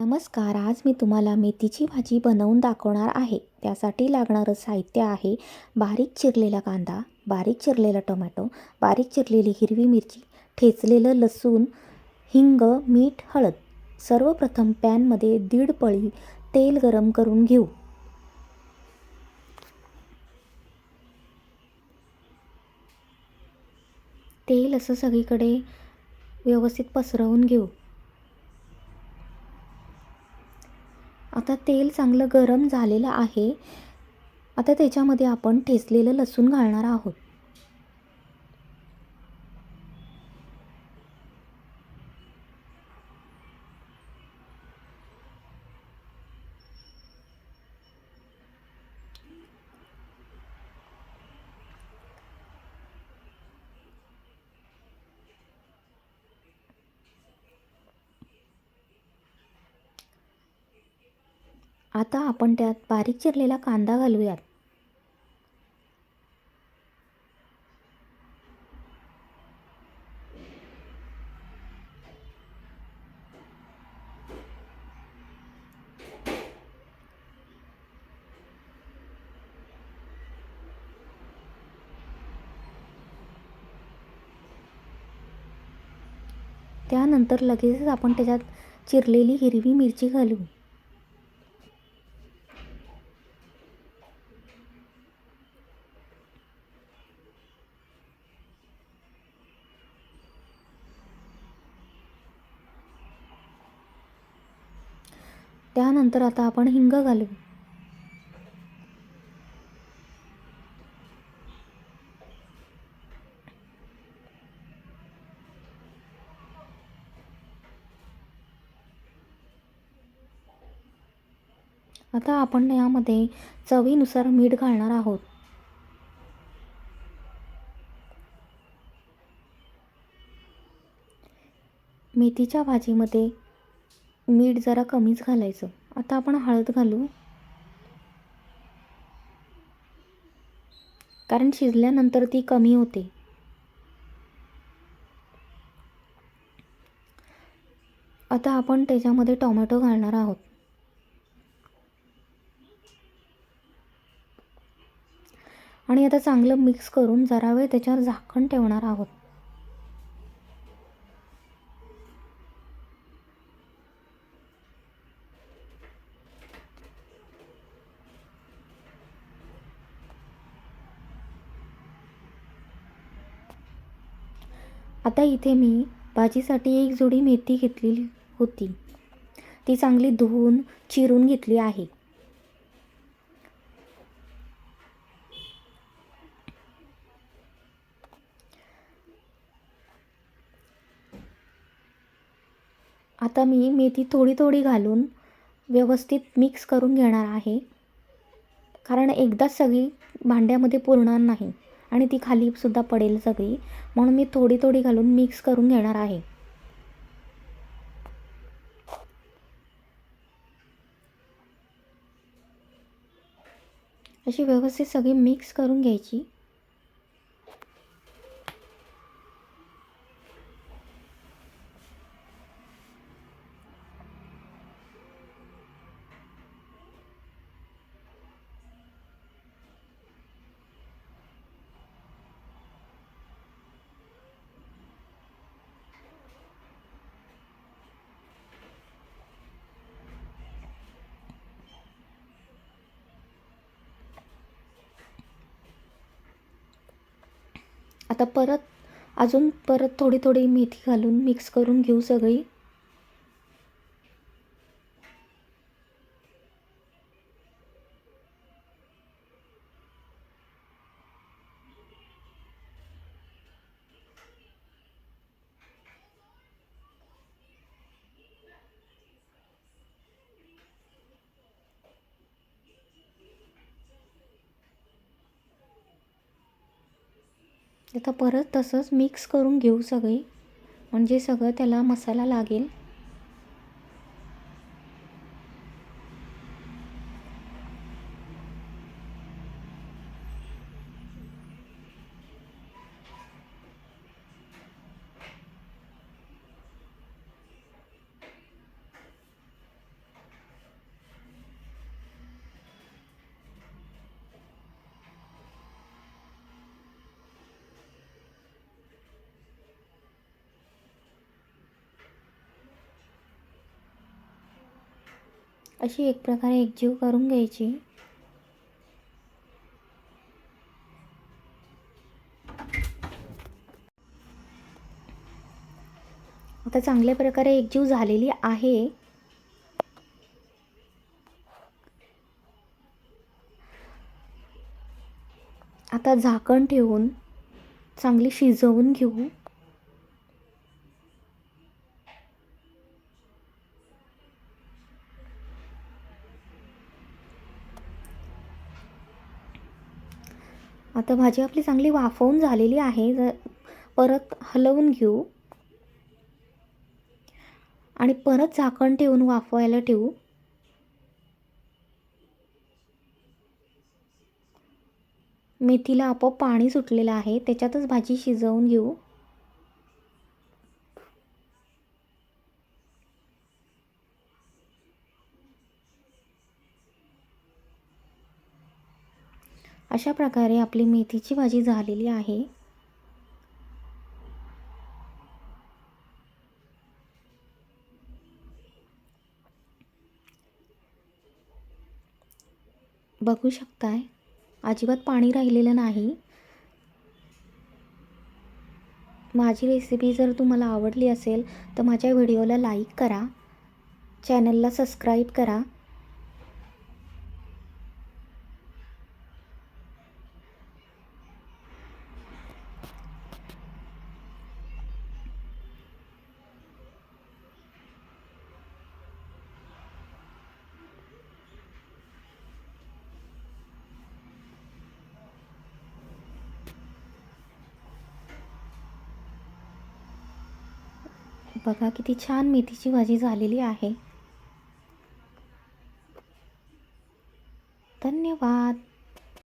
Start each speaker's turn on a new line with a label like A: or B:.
A: नमस्कार आज मी तुम्हाला मेथीची भाजी बनवून दाखवणार आहे. त्यासाठी लागणारं साहित्य आहे बारीक चिरलेला कांदा बारीक चिरलेला टोमॅटो बारीक चिरलेली हिरवी मिरची ठेचलेलं लसूण हिंग मीठ हळद. सर्वप्रथम पॅनमध्ये दीड पळी तेल गरम करून घेऊ. तेल असं सगळीकडे व्यवस्थित पसरवून घेऊ. आता तेल चांगलं गरम झालेलं आहे. आता त्याच्यामध्ये आपण ठेचलेलं लसूण घालणार आहोत. आता आपण त्यात बारीक चिरलेला कांदा घालूयात. त्यानंतर लगेचच आपण त्याच्यात चिरलेली हिरवी मिरची घालू. त्यानंतर आता आपण हिंग घालू. आता आपण यामध्ये चवीनुसार मीठ घालणार आहोत. मेथीच्या भाजीमध्ये मीठ जरा कमीच घालायचं. आता आपण हळद घालू. कारण शिजल्यानंतर ती कमी होते. आता आपण त्याच्यामध्ये टोमॅटो घालणार आहोत. आणि आता चांगलं मिक्स करून जरा वेळ त्याच्यावर झाकण ठेवणार आहोत. आता इथे मी भाजीसाठी एक जोडी मेथी घेतलेली होती. ती चांगली धुवून चिरून घेतली आहे. आता मी मेथी थोडी थोडी घालून व्यवस्थित मिक्स करून घेणार आहे. कारण एकदाच सगळी भांड्यामध्ये पुरणार नाही. आणि ती खालीसुद्धा पडेल सगळी. म्हणून मी थोडी थोडी घालून मिक्स करून घेणार आहे. अशी व्यवस्थित सगळी मिक्स करून घ्यायची. आता परत अजून परत थोडी थोडी मेथी घालून मिक्स करून घेऊ सगळी. आता परत तसंच मिक्स करून घेऊ सगळी. म्हणजे सगळं त्याला मसाला लागेल. अशी एक प्रकारे एकजीव करून घ्यायची. आता चांगल्या प्रकारे एकजीव झालेली आहे. आता झाकण ठेवून चांगली शिजवून घेऊ. आता भाजी आपली चांगली वाफवून झालेली आहे. जर परत हलवून घेऊ. आणि परत झाकण ठेवून वाफवायला ठेवू. मेथीला आपोआप पाणी सुटलेलं आहे. त्याच्यातच भाजी शिजवून घेऊ. अशा प्रकारे आपली मेथीची भाजी झालेली आहे. बघू शकताय अजिबात पाणी राहिलेलं नाही. माझी रेसिपी जर तुम्हाला आवडली असेल तर माझ्या व्हिडिओला लाईक करा. चॅनलला सबस्क्राईब करा. बघा किती छान मेथीची भाजी झालेली आहे.